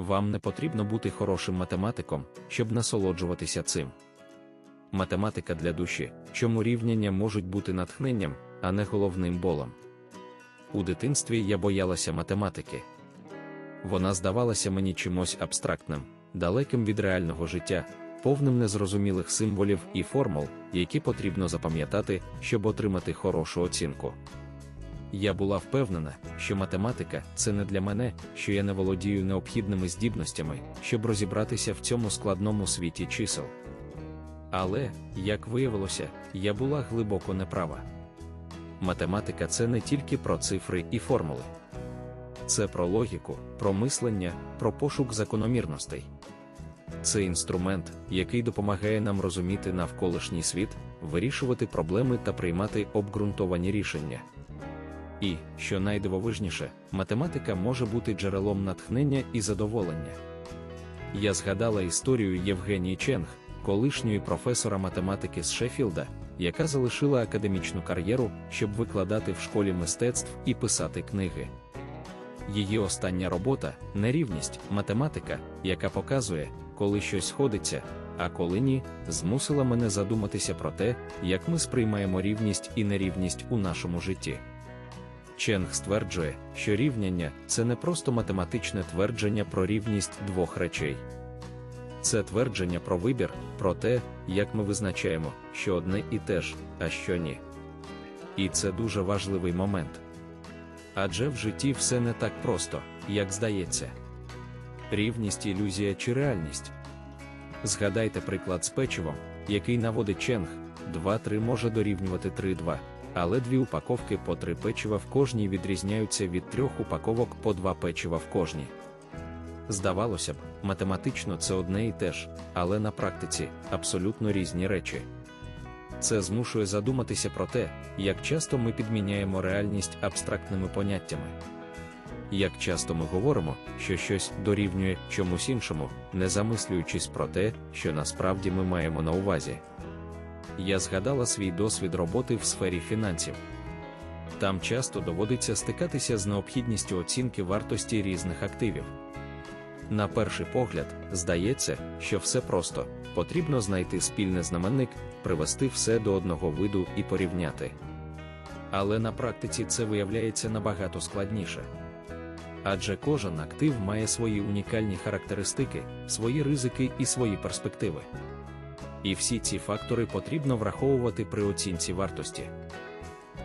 вам не потрібно бути хорошим математиком, щоб насолоджуватися цим. Математика для душі, чому рівняння можуть бути натхненням, а не головним болом. У дитинстві я боялася математики. Вона здавалася мені чимось абстрактним, далеким від реального життя, повним незрозумілих символів і формул, які потрібно запам'ятати, щоб отримати хорошу оцінку. Я була впевнена, що математика це не для мене, що я не володію необхідними здібностями, щоб розібратися в цьому складному світі чисел. Але, як виявилося, я була глибоко неправа. Математика це не тільки про цифри і формули, це про логіку, про мислення, про пошук закономірностей. Це інструмент, який допомагає нам розуміти навколишній світ, вирішувати проблеми та приймати обґрунтовані рішення. І, що найдивовижніше, математика може бути джерелом натхнення і задоволення. Я згадала історію Євгенії Ченг, колишньої професора математики з Шеффілда, яка залишила академічну кар'єру, щоб викладати в школі мистецтв і писати книги. Її остання робота нерівність, математика, яка показує, коли щось сходиться, а коли ні, змусила мене задуматися про те, як ми сприймаємо рівність і нерівність у нашому житті. Ченг стверджує, що рівняння це не просто математичне твердження про рівність двох речей. Це твердження про вибір, про те, як ми визначаємо, що одне і те ж, а що ні. І це дуже важливий момент. Адже в житті все не так просто, як здається. Рівність ілюзія чи реальність. Згадайте приклад з печивом, який наводить ченг, 2-3 може дорівнювати 3-2, але дві упаковки по 3 печива в кожній відрізняються від трьох упаковок по 2 печива в кожній. Здавалося б, математично це одне і те ж, але на практиці абсолютно різні речі. Це змушує задуматися про те, як часто ми підміняємо реальність абстрактними поняттями. Як часто ми говоримо, що щось дорівнює чомусь іншому, не замислюючись про те, що насправді ми маємо на увазі. Я згадала свій досвід роботи в сфері фінансів. Там часто доводиться стикатися з необхідністю оцінки вартості різних активів. На перший погляд, здається, що все просто потрібно знайти спільний знаменник, привести все до одного виду і порівняти. Але на практиці це виявляється набагато складніше. Адже кожен актив має свої унікальні характеристики, свої ризики і свої перспективи. І всі ці фактори потрібно враховувати при оцінці вартості.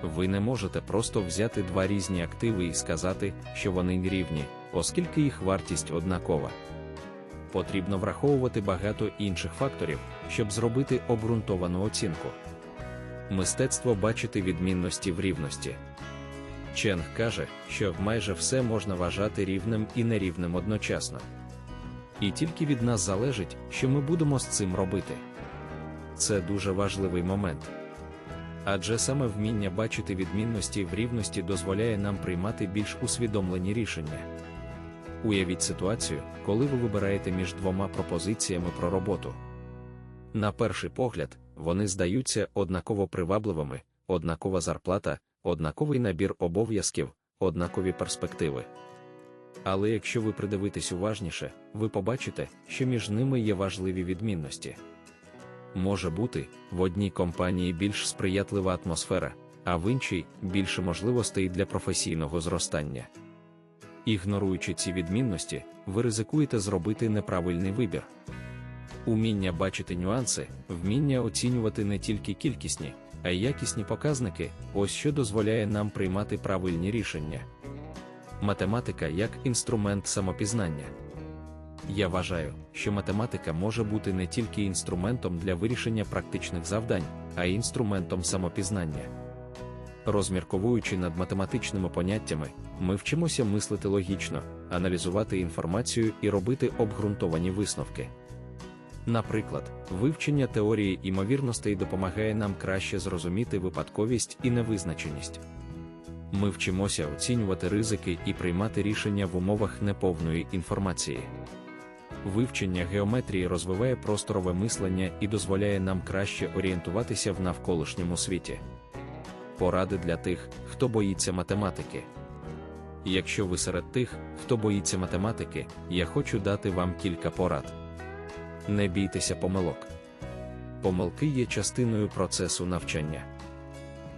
Ви не можете просто взяти два різні активи і сказати, що вони рівні, оскільки їх вартість однакова. Потрібно враховувати багато інших факторів, щоб зробити обґрунтовану оцінку. Мистецтво бачити відмінності в рівності. Ченг каже, що майже все можна вважати рівним і нерівним одночасно. І тільки від нас залежить, що ми будемо з цим робити. Це дуже важливий момент. Адже саме вміння бачити відмінності в рівності дозволяє нам приймати більш усвідомлені рішення. Уявіть ситуацію, коли ви вибираєте між двома пропозиціями про роботу. На перший погляд, вони здаються однаково привабливими, однакова зарплата, однаковий набір обов'язків, однакові перспективи. Але якщо ви придивитесь уважніше, ви побачите, що між ними є важливі відмінності. Може бути, в одній компанії більш сприятлива атмосфера, а в іншій більше можливостей для професійного зростання. Ігноруючи ці відмінності, ви ризикуєте зробити неправильний вибір. Уміння бачити нюанси, вміння оцінювати не тільки кількісні, а й якісні показники ось що дозволяє нам приймати правильні рішення. Математика як інструмент самопізнання. Я вважаю, що математика може бути не тільки інструментом для вирішення практичних завдань, а й інструментом самопізнання. Розмірковуючи над математичними поняттями, ми вчимося мислити логічно, аналізувати інформацію і робити обґрунтовані висновки. Наприклад, вивчення теорії імовірностей допомагає нам краще зрозуміти випадковість і невизначеність. Ми вчимося оцінювати ризики і приймати рішення в умовах неповної інформації. Вивчення геометрії розвиває просторове мислення і дозволяє нам краще орієнтуватися в навколишньому світі. Поради для тих, хто боїться математики. Якщо ви серед тих, хто боїться математики, я хочу дати вам кілька порад. Не бійтеся помилок. Помилки є частиною процесу навчання.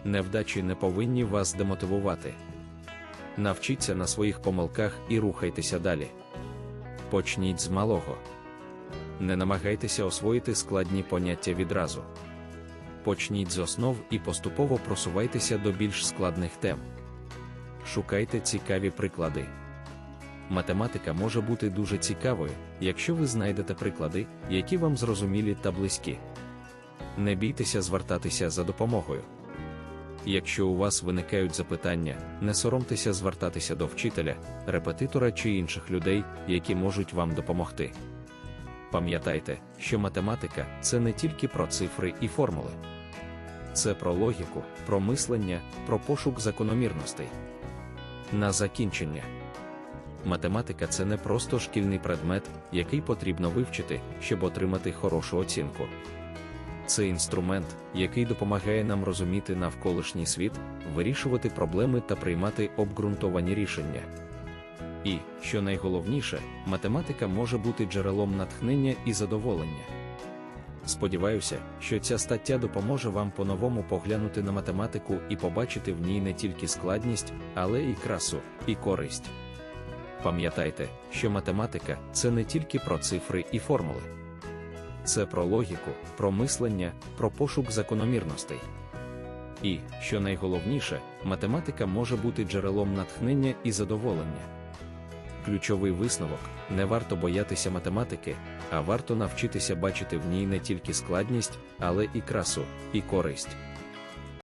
Невдачі не повинні вас демотивувати. Навчіться на своїх помилках і рухайтеся далі. Почніть з малого. Не намагайтеся освоїти складні поняття відразу. Почніть з основ і поступово просувайтеся до більш складних тем. Шукайте цікаві приклади. Математика може бути дуже цікавою, якщо ви знайдете приклади, які вам зрозумілі та близькі. Не бійтеся звертатися за допомогою. Якщо у вас виникають запитання, не соромтеся звертатися до вчителя, репетитора чи інших людей, які можуть вам допомогти. Пам'ятайте, що математика це не тільки про цифри і формули, це про логіку, про мислення, про пошук закономірностей. На закінчення. Математика це не просто шкільний предмет, який потрібно вивчити, щоб отримати хорошу оцінку. Це інструмент, який допомагає нам розуміти навколишній світ, вирішувати проблеми та приймати обґрунтовані рішення. І, що найголовніше, математика може бути джерелом натхнення і задоволення. Сподіваюся, що ця стаття допоможе вам по-новому поглянути на математику і побачити в ній не тільки складність, але і красу, і користь. Пам'ятайте, що математика це не тільки про цифри і формули, це про логіку, про мислення, про пошук закономірностей. І, що найголовніше, математика може бути джерелом натхнення і задоволення. Ключовий висновок не варто боятися математики, а варто навчитися бачити в ній не тільки складність, але і красу, і користь.